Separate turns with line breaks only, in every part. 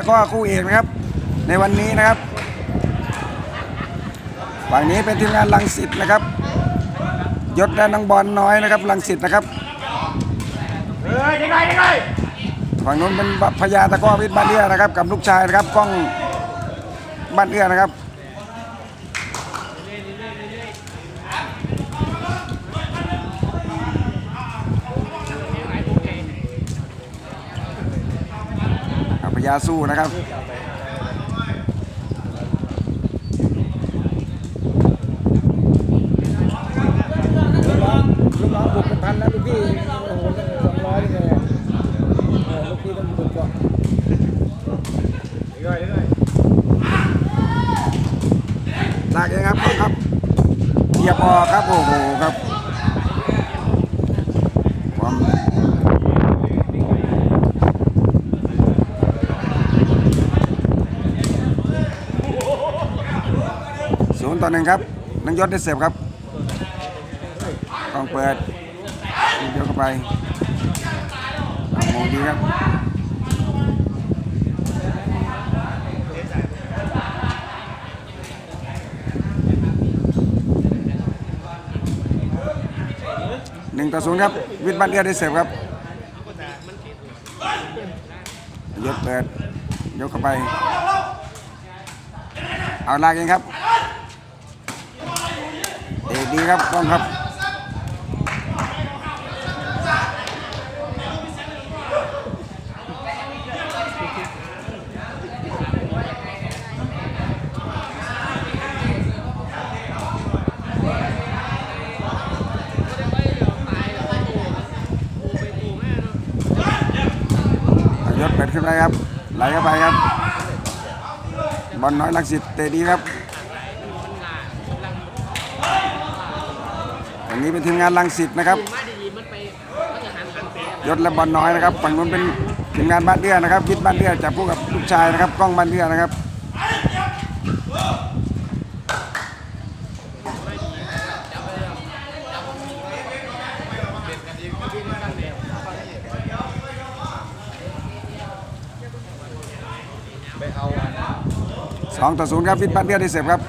ตะกร้อคู่เอกนะครับ ในวันนี้นะครับฝั่งนี้เป็นทีมงานลังสิตนะครับ ยศและน้องบอลน้อยนะครับลังสิตนะครับ
เฮ้ยยังไงยังไง
ฝั่งนู้นเป็นพญาตะกร้อวิทย์บ้านเอื้อนะครับ กับลูกชายนะครับกล้องบ้านเอื้อนะครับ อะพญาสู้นะครับ
ลูกน้องบุกเป็นพันแล้วลูกพี่โอ้โหตั้งสองร้อยนี่ไงเออลูกพี่ต้องบุกก่อน
ยังไงยังไง
ลากเองครับครับเหยียบออกครับโอ้โหครับความศูนย์ต่อ หนึ่งครับนังยศได้เสียบครับต้องเปิดเดียวเข้าไปมองดีครับหนึ่งต่อศูนย์ครับ วิทย์บ้านเอื้อได้เสิร์ฟครับยกเปิดยกเข้าไป เอาลากเองครับ เอกดีครับกล้องครับเอายศเปิดขึ้นไปครับ ไหลเข้าไปครับ บอลน้อยลักสิตเตะดีครับ นี้เป็นทีมงานลังสิตนะครับยศและบอลน้อยนะครับฝั่งนู้นเป็นทีมงานบ้านเดือนะครับวิทย์บ้านเดือจับคู่กับลูกชายนะครับกล้องบ้านเดือนะครับ
ไปเอาอัน
สองต่อศูนย์ครับวิทย์บ้านเดือได้เสร์ฟครับ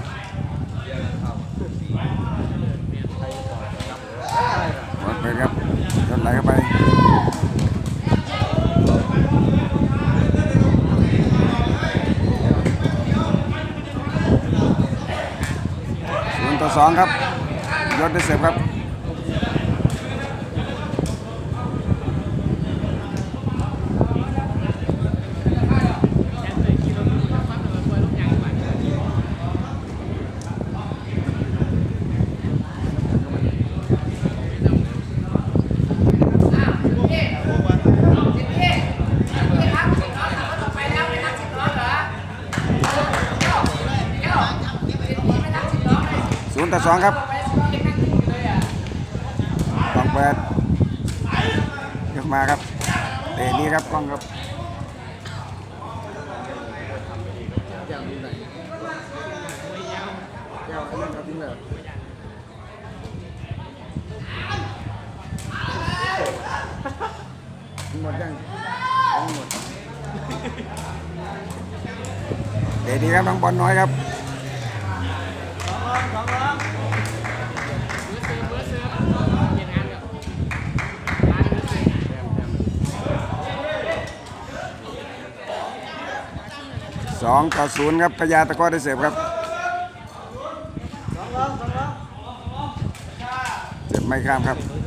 อลเปิดครับยศไหลเข้าไป ศูนย์ต่อ สองครับยศได้เสิร์ฟครับ สองครับกล้องเปิดยกมาครับเตะดีครับกล้องครับ
เอาทิ้งเลยหมดยังยังหมด
เตะดีครับน้องบอลน้อยครับ องต่อศูนย์ครับพญาตะก้อได้เสียบครับเจ็บไม่ข้ามครับ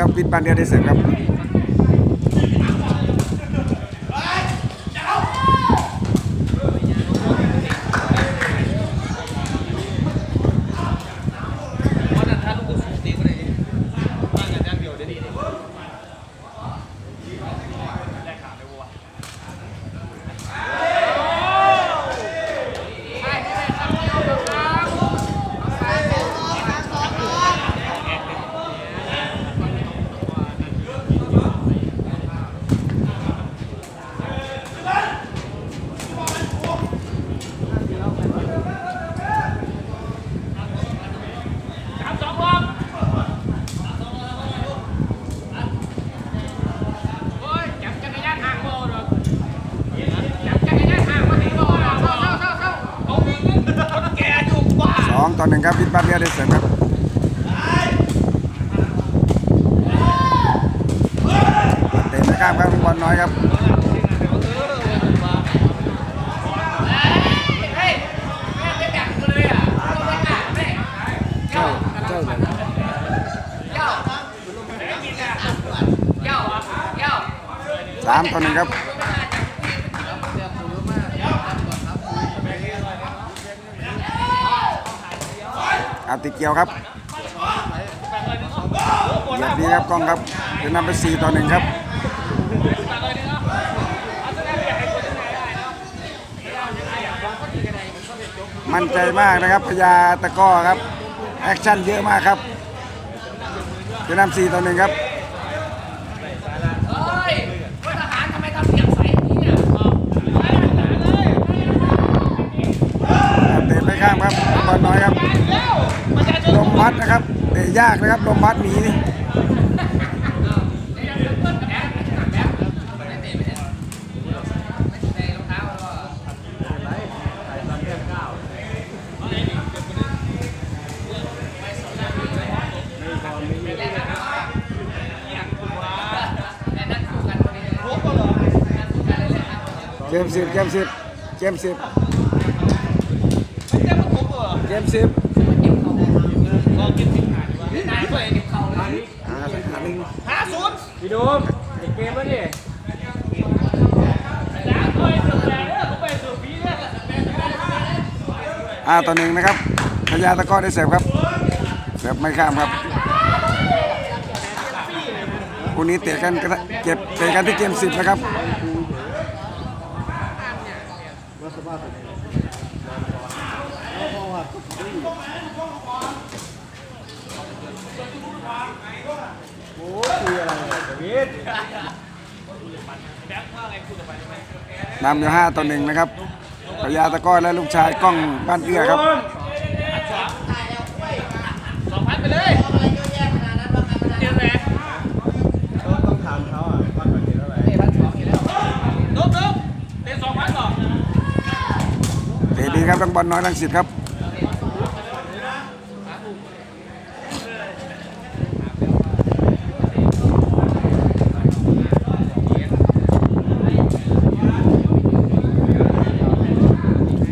ครับปิดบ้านเดียวได้เสร็จครับ
ต่อหนึ่งครับพิษบัตเรียได้เสริมครับเตะไม่ข้ามครับบอลน้อยครับ
เจ้าเจ้าเลย
สามต่อหนึ่งครับอาติด เกี่ยวครับเหยียบดีครับกล้องครับจะนำไปซีต่อหนึ่งครับมั่นใจมากนะครับพญาตะก้อครับ แอคชั่นเยอะมากครับจะนำสี่ต่อหนึ่งครับ
เฮ้ยว่าทหารทำไมทำเสียงใสอย่างนี้เนี่ย
เตะไป ข้ามครับบอลน้อยครับลมพัดนะครับเตะยากนะครับลมพัดหนีนี่เกมสิบเกมสิบเกมสิบ เกมสิบอ่าอันนี้
พี่ดูมเกมแล้วดิ
อ่าต่อหนึ่งนะครับพญาตะกร้อได้เสิร์ฟครับเสิร์ฟไม่ข้ามครับคู่นี้เตะกันเก็บเตะกันที่เกมสิบนะครับ นำอยู่ห้าต่อหนึ่งนะครับพยาตะก้อและลูกชายกล้องบ้านเอื้อครับ
สองพันไปเลยเดี๋ยวแหน
ต้องถามเขาอะว่าเขาเห็นอะไร
เตะพันสองอยู่แล้วนุ๊กนุ๊กเตะสองพันต่อ
เตะดีครับทั้งบอลน้อยทั้งสิทธิ์ครับ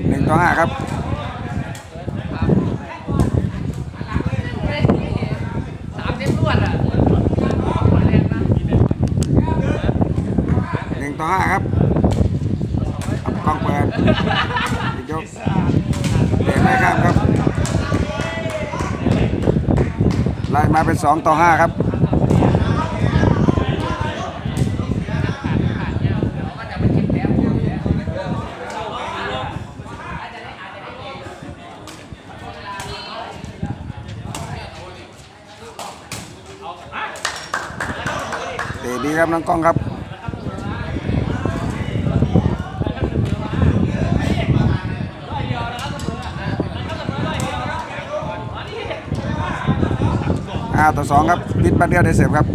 หนึ่งต่อห้าครับ
สามเซตรวดอะ
ห้าครับกล้องเปิดปิดยกเตะไม่ข้ามครับไล่มาเป็นสองต่อห้าครับเตะดีครับน้องกล้องครับ ต่อสองครับพิดบัตเดียวได้เสร็จครับ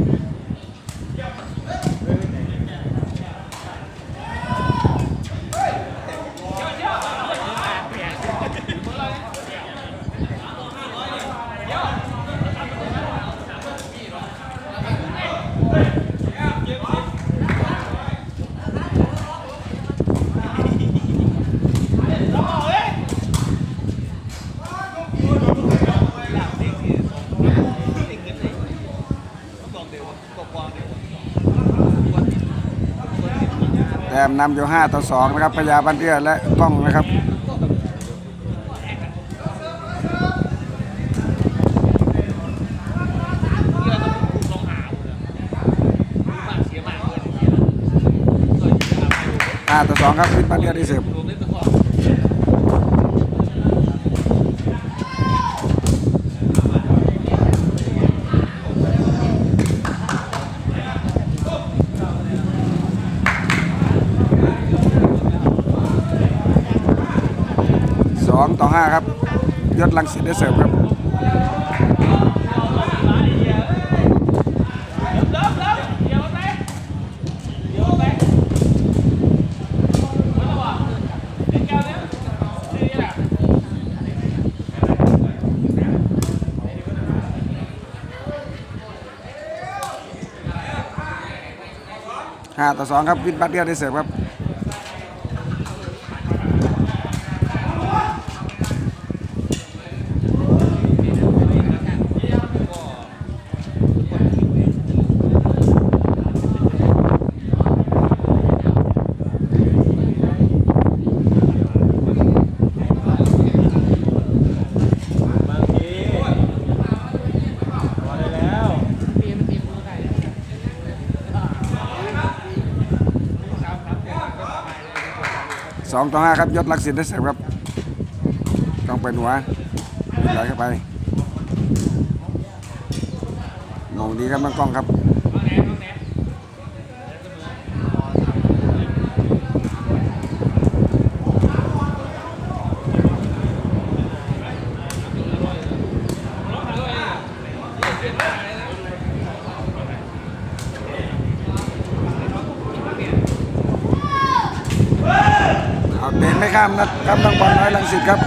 นำอยู่ 5 ต่อ 2 นะครับพญาบันเทือและกล้องนะครับ5ต่อ 2 ครับพิษบันเทือที่สิบ 2 ต่อ 5 ครับยอดลังสิตได้เสิร์ฟครับห้า
ต่อสองครับวินบัตเดียวได้เสิร์ฟครับ สองต่อห้าครับยศลักษิณได้เสิร์ฟครับต้องเป็นหัวไหลเข้าไปมองดีครับน้องกล้องครับ เอาเตะไม่ข้ามนะครับทางบอลน้อยลังสิตครับ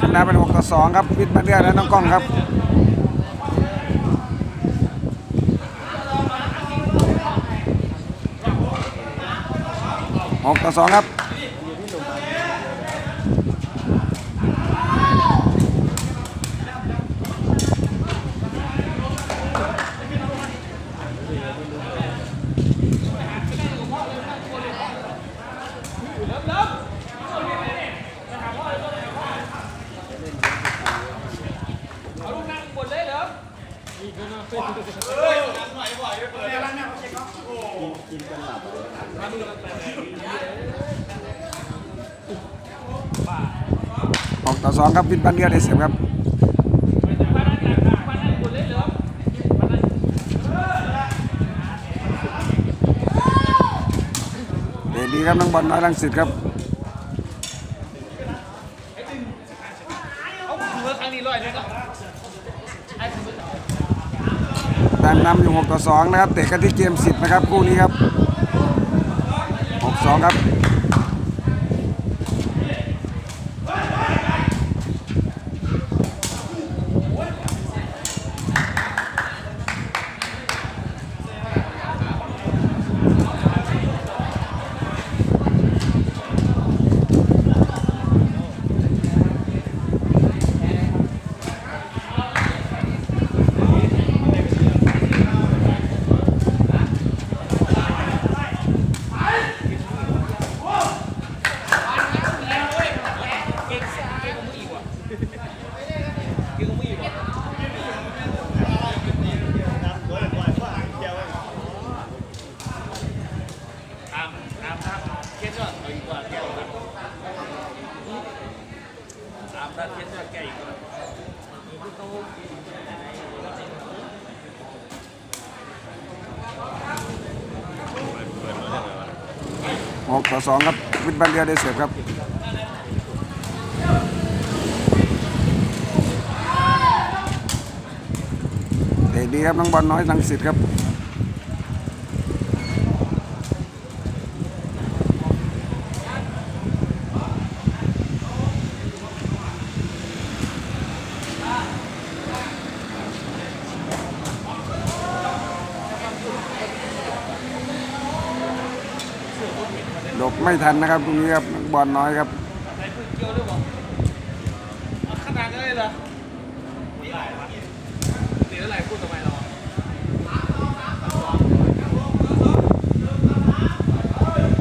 ชนะเป็น6ต่อ2ครับวิทย์มาเดือและน้องกล้องครับหกต่อสองครับ ครับวิทย์บันเดียได้เสียบครับเดดีครับน้องบอลน้อยลังสิตครับ
เมื่อครั้งนี้ร้อยนึงก็
ตามนำอยู่ 6 ต่อ 2 นะครับ เตะกันที่เกม 10 นะครับ คู่นี้ครับ 6 2 ครับ
ตามตามตามเทียนก็เอาอีกกว่าแก้วครับตามถ้าเทียนก็แก้อีกกว่า
6 ต่องครับวิทย์บันเดียได้เสียบครับเตะดีครับน้องบอลน้อยนังสิตครับ ทันนะครับตรงนี้ครับน้องบอลน้อยครับ
ใส่พื้นเกี่ยวด้วยบ่เอาขนาดนั้นเลยเหรอตีอะไรวะตีอะไรพูดทำไมเรา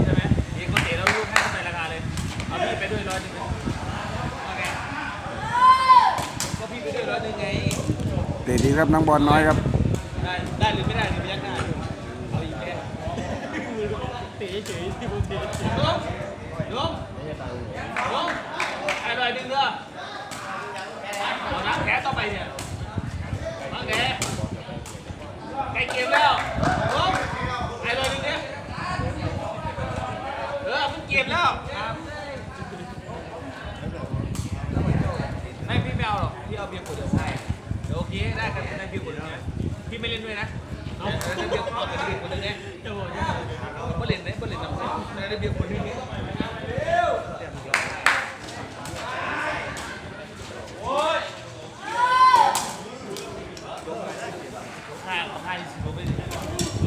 ใช่ไหมเองก็เตะแล้วลูกให้เข้าไปราคาเลยเอาพี่ไปด้วยร้อยหนึ่งเลยว่าไงก็พี่ไปด้วยร้อยหนึ่งไง
เตะดีครับน้องบอลน้อยครับ
ได้ได้หรือไม่ได้หรือไม่ยักหน้าเอาอีกแค่ ตีเฉยที่ผมตีเฉยลุงลุงลุงไอ้ลอยดึงเด้อเอาน้ำแพ้ต่อไปเนี่ยน้ำแพ้ใกล้เกมแล้วลุงไอ้ลอยดึงเนี่ยเออมันเกมแล้วไม่พี่ไม่เอาหรอกพี่เอาเบียร์ขวดเดียวใช่เดี๋ยวโอเคได้กันได้เบียร์ขวดเดียวพี่ไม่เล่นด้วยนะเอาเบียร์เอาแต่เบียร์ขวดเดียวเนี่ยบ่เล่นไหนบ่เล่นน้ำใส่ได้เบียร์ขวดเดียวนี้ สิผมเป็น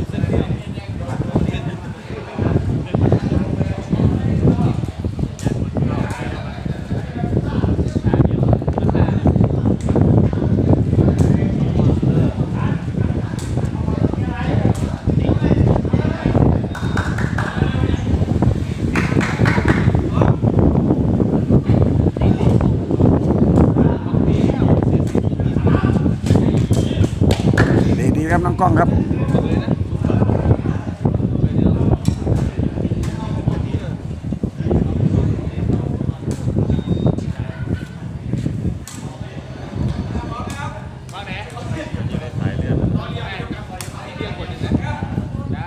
เส้นเดียว
ดี ดีครับน้องกล้องครับ
มาไหนสายเลือดเรียกคนนึงนะได้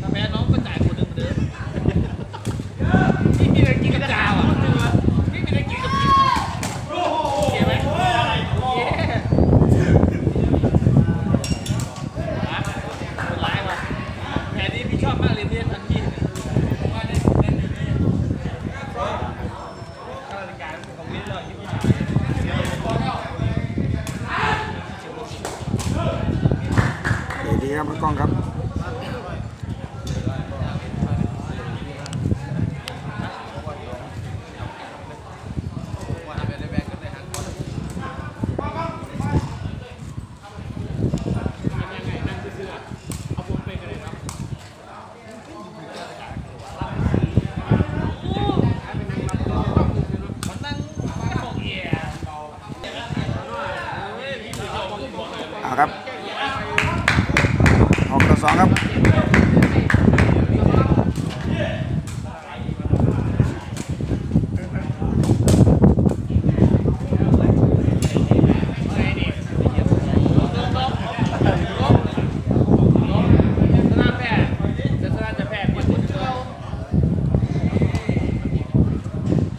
ถ้าแพ้น้องก็จ่ายคนนึงเหมือนเดิมนี่มีอะไรกินกับจาวอะนี่มีอะไรกินกับกินโอเคไหมเย้ฮะคนร้ายว่ะแผนนี้พี่ชอบมากเลยเพื่อนทันทีว่าได้เล่นอยู่นี่ข้าราชการของพี่เลยที่พี่ชาย
ดีดี ครับน้องกล้องครับ เอาครับหกต่อสองครับ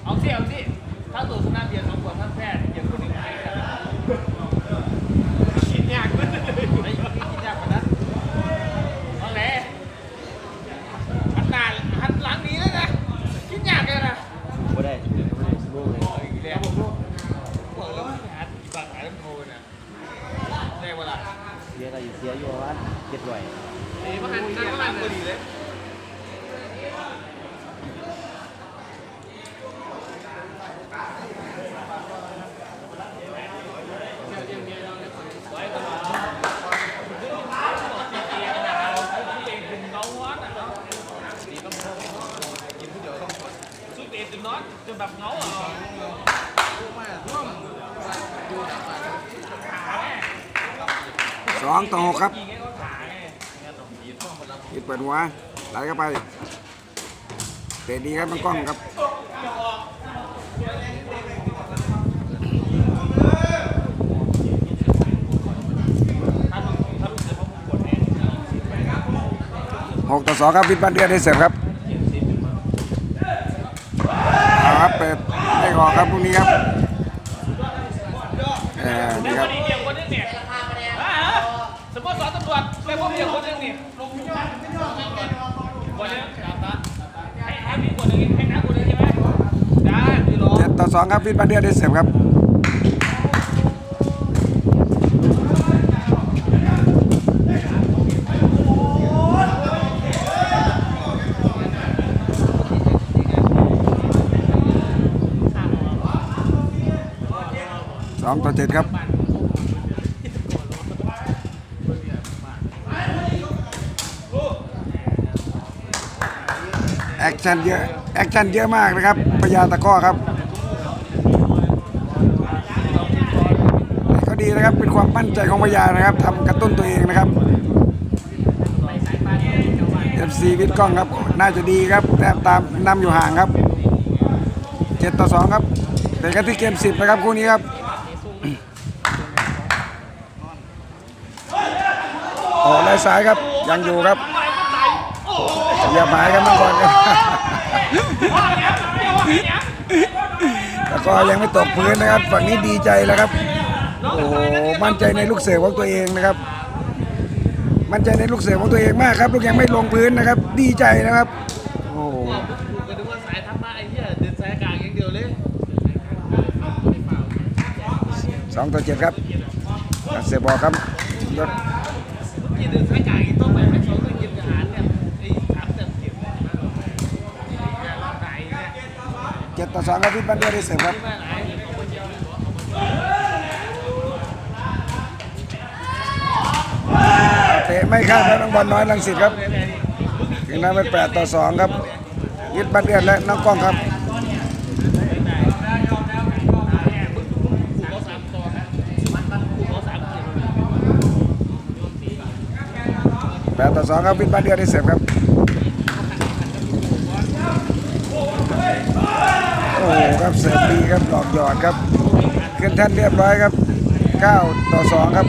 เอาสิเอาสิถ้าตัวสนามเบียร์สองขวดท่านแพทย์เดี๋ยวคนหนึ่งให้กันกินยากเลยไอ้กินยากกว่านั้นเอาแหละหันหน้าหันหลังหนี้เลยนะกินยากเลยนะ
ไม่ได้เดี๋ยวไม่ได้ลูกเลย
เอาอีกแล้วบอกแล้วหาปากหาลำโพงนะได้เวลา
เสียอะไรอยู่เสียอยู่ว่าเจ็ดร้อย
เอ้ยมาหันนั่งมาหันพอดีเลย สุดเอ็ดจนนอนจนแบบเงาอะ
สอง ต่อครับ
ยิงให้เขาขาไง
ปิดเปิดหัวไหลเข้าไปเตะดีครับน้องกล้องครับหกต่อสองครับพิษบ้านเดือนได้เสร็จครับครับเปิดไม่ออกครับพรุ่งนี้ครับ
แล้วพวกเดียวคนนึงเนี่ยลงคนนึงให้ให้พี่คนนึงให้น้าคนนึงใช่ไหมได้คือรอ
เจ็ดต่อสองครับพิษบ้านเดือนได้เสร็จครับสองต่อเจ็ดครับ แอค ชั่นเยอะแอคชั่นเยอะมากนะครับพญาตะก้อครับก็ดีนะครับเป็นความมั่นใจของพญานะครับทำกระตุ้นตัวเองนะครับ FC วิทกล้องครับ น่าจะดีครับแต้มตามนำอยู่ห่างครับ7ต่อ2ครับเป็นกันที่เกม10นะครับคู่นี้ครับโอ้ไล่ซ้ายครับยังอยู่ครับ อย่าหมายกันมาก่อนครับแล้วก็ยังไม่ตกพื้นนะครับ ฝั่งนี้ดีใจแล้วครับ โอ้โห มั่นใจในลูกเสือของตัวเองนะครับ มั่นใจในลูกเสือของตัวเองมากครับ ลูกยังไม่ลงพื้นนะครับ ดีใจนะครับ โอ้โห
กูก็นึกว่าสายทัพมาไอ้เหี้ยเดินสายกลางอย่างเดียวเลย
สองต่อเจ็ดครับ เสียบอครับ
ต่อ
สองครับพี่ปันเดียได้เสิร์ฟครับเตะไม่เข้าครับน้องบอลน้อยลังสิตครับถึงนั้นเป็นแปดต่อสองครับยึดบันเดียนและน้องกล้องครับ
เขาสามตัวนะเขาสามเกียร์
แปดต่อสองครับวินบันเดียนได้เสิร์ฟครับ โอ้โหครับเสิร์ฟดีครับหลอกหยอดครับ ขึ้นแท่นเรียบร้อยครับเก้าต่อสองครับ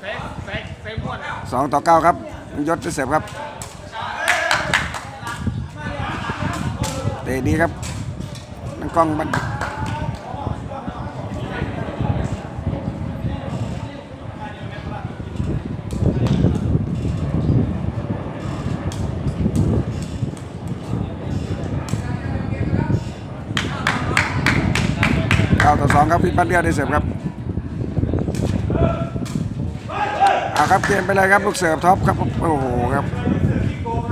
เฟกเฟกเฟกม้วน
สองต่อเก้าครับยศได้เสิร์ฟครับเตะดีครับน้องกล้องบันเก้าต่อสองครับพี่ปันเดียได้เสร์ฟครับเอา ครับเกมไปเลยครับลูกเสิร์ฟท็อปครับโอ้โหครับ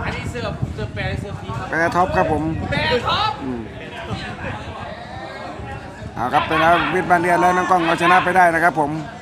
อันนี้เสิร์ฟเสิร์ฟแปรเสิร์ฟดีครับ
แปรท็อปครับผม
แปรท็อป
เอาครับเป็นแล้ววิทย์บานเรียนแล้วน้องกล้องเอาชนะไปได้นะครับผม
เ